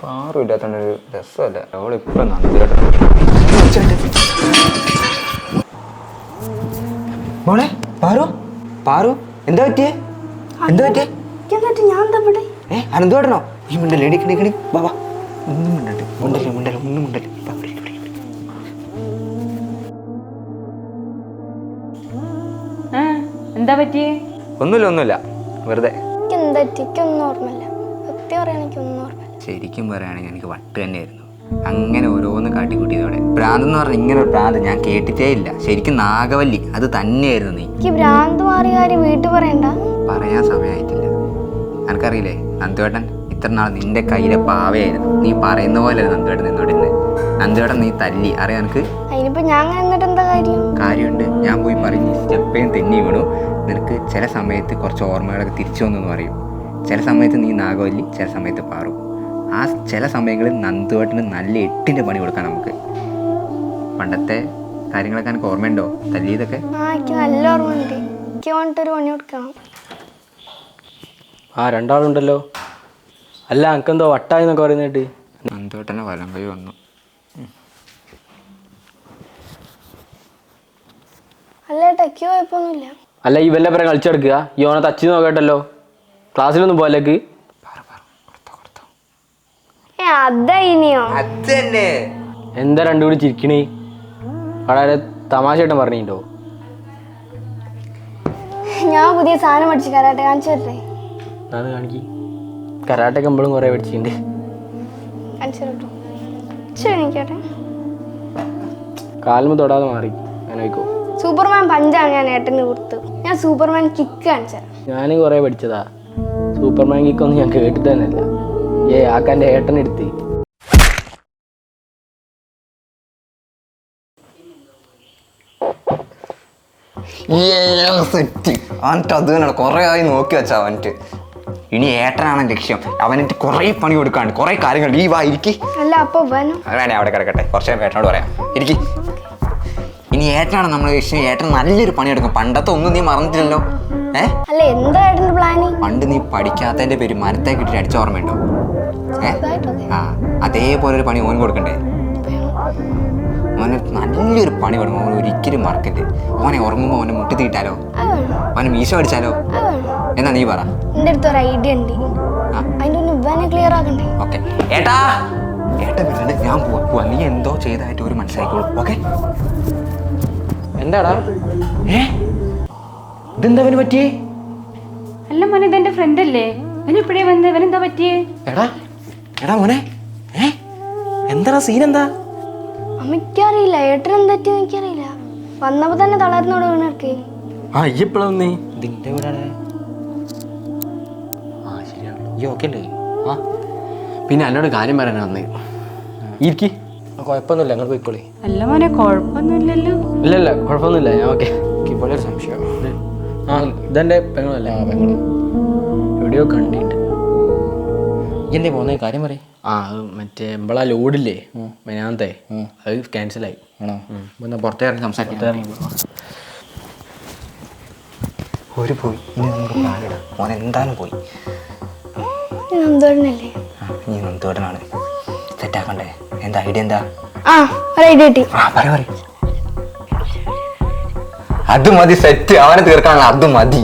പാറും ഇല്ലാത്തോണ്ടൊരു രസമല്ല. അവളിപ്പം നന്ദിയായിട്ട് മോളെ പാറു പാറു എന്താ പറ്റിയേ? എന്താ പറ്റിയേ? എന്നിട്ട് ഞാൻ എന്താ ഇവിടെ? ഏ അനന്തോടനോ ഈ മിണ്ടല്ലേ എടി കിണി ഒന്നും മിണ്ടല്ലേ മിണ്ടല്ലേ ഒന്നും മിണ്ടല്ലേ. എന്താ പറ്റിയേ? ഒന്നുമില്ല ഒന്നുമില്ല. വെറുതെ. എനിക്ക് എന്താ പറ്റി? എനിക്കൊന്നും ഓർമ്മയില്ല. സത്യം പറയാൻ എനിക്കൊന്നും ഓർമ്മയില്ല. ശരിക്കും പറയുകയാണെങ്കിൽ എനിക്ക് വട്ട് തന്നെയായിരുന്നു. അങ്ങനെ ഓരോന്ന് കാട്ടിക്കൂട്ടിയതോടെ. ഭ്രാന്ത് എന്ന് പറഞ്ഞാൽ ഇങ്ങനെ ഒരു ഭ്രാന്ത് ഞാൻ കേട്ടിട്ടേ ഇല്ല. ശരിക്കും നാഗവല്ലി അത് തന്നെയായിരുന്നു നീ. എനിക്ക് ഭ്രാന്ത് മാറിയ കാര്യം വീട്ടിൽ പറയണ്ട. പറയാൻ സമയമായിട്ടില്ല. എനിക്കറിയില്ലേ നന്ദുവേട്ടൻ ഇത്ര നാൾ നിന്റെ കയ്യിലെ പാവയായിരുന്നു. നീ പറയുന്ന പോലെ നന്ദുവേട്ടൻ നിന്നോടിരുന്ന് നന്ദുവേട്ടൻ നീ തല്ലി. അറിയാം എനിക്ക് അതിനിപ്പോ ഞാൻ അങ്ങനെ എന്നിട്ട് എന്താ കാര്യം? കാര്യമുണ്ട്. ഞാൻ പോയി പറയും നീ സ്റ്റെപ്പേയും തെന്നി വീണു. നിനക്ക് ചില സമയത്ത് കുറച്ച് ഓർമ്മകളൊക്കെ തിരിച്ചു വന്നു എന്ന് പറയും. ചില സമയത്ത് നീ നാഗവല്ലി ചില സമയത്ത് പാറു. ആ ചില സമയങ്ങളിൽ നന്ദുവേട്ടന് നല്ല എട്ടിന്റെ പണി കൊടുക്കാം നമുക്ക്. പണ്ടത്തെ കാര്യങ്ങളൊക്കെ എനിക്ക് ഓർമ്മയുണ്ടോ? തല്ലിയതൊക്കെ നല്ല ഓർമ്മയുണ്ട്. എനിക്ക് വേണ്ടിട്ട് ഒരു പണി കൊടുക്കാം. ആ രണ്ടാളുണ്ടല്ലോ. അല്ല എനിക്കെന്തോ വട്ടായി എന്നൊക്കെ പറയുന്നേട്ട് നന്ദുവേട്ടനെ വലം കൈ വന്നു. അല്ല കുഴപ്പമൊന്നുമില്ല അല്ല ഈ വല്ല പേരെ കളിച്ചെടുക്കുക. ഈ ഓനെ തച്ച് നോക്കട്ടല്ലോ. ക്ലാസ്സിലൊന്നും പോലേക്ക് അതാ ഇനിയോ അത് എന്താ രണ്ടും കൂടി ചിരിക്കണേ? വളരെ തമാശയായിട്ട് പറഞ്ഞിട്ടോ ഞാൻ പുതിയ സാധനം പഠിച്ചു കരാട്ടെ കാണിച്ചു തരട്ടെ? അത് കാണിക്ക്. കരാട്ടെ കമ്പളും കുറേ പഠിച്ചിട്ടുണ്ട്. കാൽമ തൊടാതെ മാറി. അങ്ങനെ സൂപ്പർമാൻ പഞ്ചാണ് ഞാൻ ഏട്ടന് കൊടുത്തത് ഞാൻ സൂപ്പർമാൻ കിക്ക് കാണിച്ചു ഞാൻ ഞാനും കുറേ പഠിച്ചതാ. സൂപ്പർമാൻ കിക്കൊന്നും ഞാൻ കേട്ടിട്ട് തന്നെയല്ല. ഏ ആക്കാന്റെ ഏട്ടനെടുത്ത്. സെറ്റ്. അവനിട്ട് അത് തന്നെയാണ് കുറേ ആയി നോക്കി വെച്ചാ അവനിട്ട് ഇനി ഏട്ടനാണ് ലക്ഷ്യം. അവനിട്ട് കുറേ പണി കൊടുക്കാണ്ട് കുറേ കാര്യങ്ങൾ ഈ വാ ഇരിക്കി. അല്ല അപ്പൊ വേണേ അവിടെ കിടക്കട്ടെ. കുറച്ച് നേരം ഏട്ടനോട് പറയാം. ഇരിക്കി. ഇനി ഏട്ടനാണ് നമ്മുടെ ലക്ഷ്യം. ഏട്ടൻ നല്ലൊരു പണിയെടുക്കും. പണ്ടത്തെ ഒന്നും നീ മറന്നിട്ടില്ലല്ലോ. അല്ല എന്താ പ്ലാനിങ് പണ്ട് നീ പഠിക്കാത്തതിന്റെ പേര് മരത്തെ കിട്ടി അടിച്ച ഓർമ്മയുണ്ടോ? ഏ? ആ അതേപോലെ ഒരു പണി ഓൻ കൊടുക്കണ്ടേ? ഓന് നല്ലൊരു പണി കൊടുക്കും ഓൻ ഒരിക്കലും മറക്കരുത്. ഓനെ ഉറങ്ങുമ്പോൾ ഓനെ മുട്ടി തീട്ടാലോ? ഓനെ മീശ അടിച്ചാലോ? എന്നാ നീ പറ. അടുത്ത് ഒരു ഐഡിയ ഉണ്ട്. ആ. അതിന്റെ ഒന്ന് ഇവനെ ക്ലിയർ ആക്കണ്ടേ? ഓക്കെ. ഏട്ടാ! ഏട്ടാ വീട്ടിൽ ഞാൻ പോവാ. പോവാ. നീ എന്തോ ചെയ്തായിട്ട് ഒരു മനസ്സിലാക്കിക്കോളൂ ഓക്കെ? എന്താടാ? ഏ? ഇതെന്താ അവന് പറ്റിയേ? അല്ല മോനെ ഇതെന്റെ ഫ്രണ്ട് അല്ലേ? ഇവനിപ്പോഴേ വന്ന്? ഇവനെന്താ പറ്റിയേ? എടാ എടാ മോനെ ഏ? എന്താടാ സീൻ എന്താ? അമ്മയ്ക്കറിയില്ല ഏട്ടൻ എന്താ പറ്റിയെന്ന് എനിക്കറിയില്ല. വന്നപ്പോ തന്നെ തളർന്നോട് വീണെടുക്കേ ആ ഇയ്യപ്പോഴാ വന്നേ? ഇതിന്റെ വീടാണ് ആ ശരിയാണല്ലോ. ഈ ഓക്കെ അല്ലേ? ആ പിന്നെ അല്ലോട് കാര്യം പറയാനാ വന്നേ. ഇരിക്കി. കുഴപ്പമൊന്നുമില്ല ഞങ്ങൾ പോയിക്കോളി. അല്ല മോനെ കുഴപ്പമൊന്നുമില്ലല്ലോ ഇല്ല ഇല്ല കുഴപ്പമൊന്നുമില്ല ഞാൻ ഓക്കെ ഇപ്പോഴൊരു ഒരു സംശയം. ആ ഇതെന്റെ പെങ്ങളല്ലേ? ആ എവിടെയോ കണ്ടിട്ട്. എന്തേ പോന്നെ? കാര്യം പറയും. ആ അത് മറ്റേ നമ്മളാ ലോഡില്ലേ? മെനാന്തേ അത് ക്യാൻസലായി ആണോ? എന്നാ പുറത്തേ ഇറങ്ങി സംസാരിക്കാം. ഒരു പോയി. ഇനി നമുക്ക് പ്ലാനിടാം എന്തായാലും പോയി. നന്ദോടനാണ് സെറ്റാക്കണ്ടേ എന്താ ഐഡിയ എന്താ? ആ ഒരു ഐഡിയ കിട്ടി. ആ പറ പറ അത് മതി സെറ്റ് അവനെ തീർക്കാനുള്ള അത് മതി.